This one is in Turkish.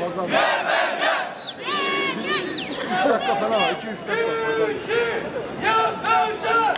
Fazla mı? Üç dakika falan. İki üç dakika. Fazla. Yapacak!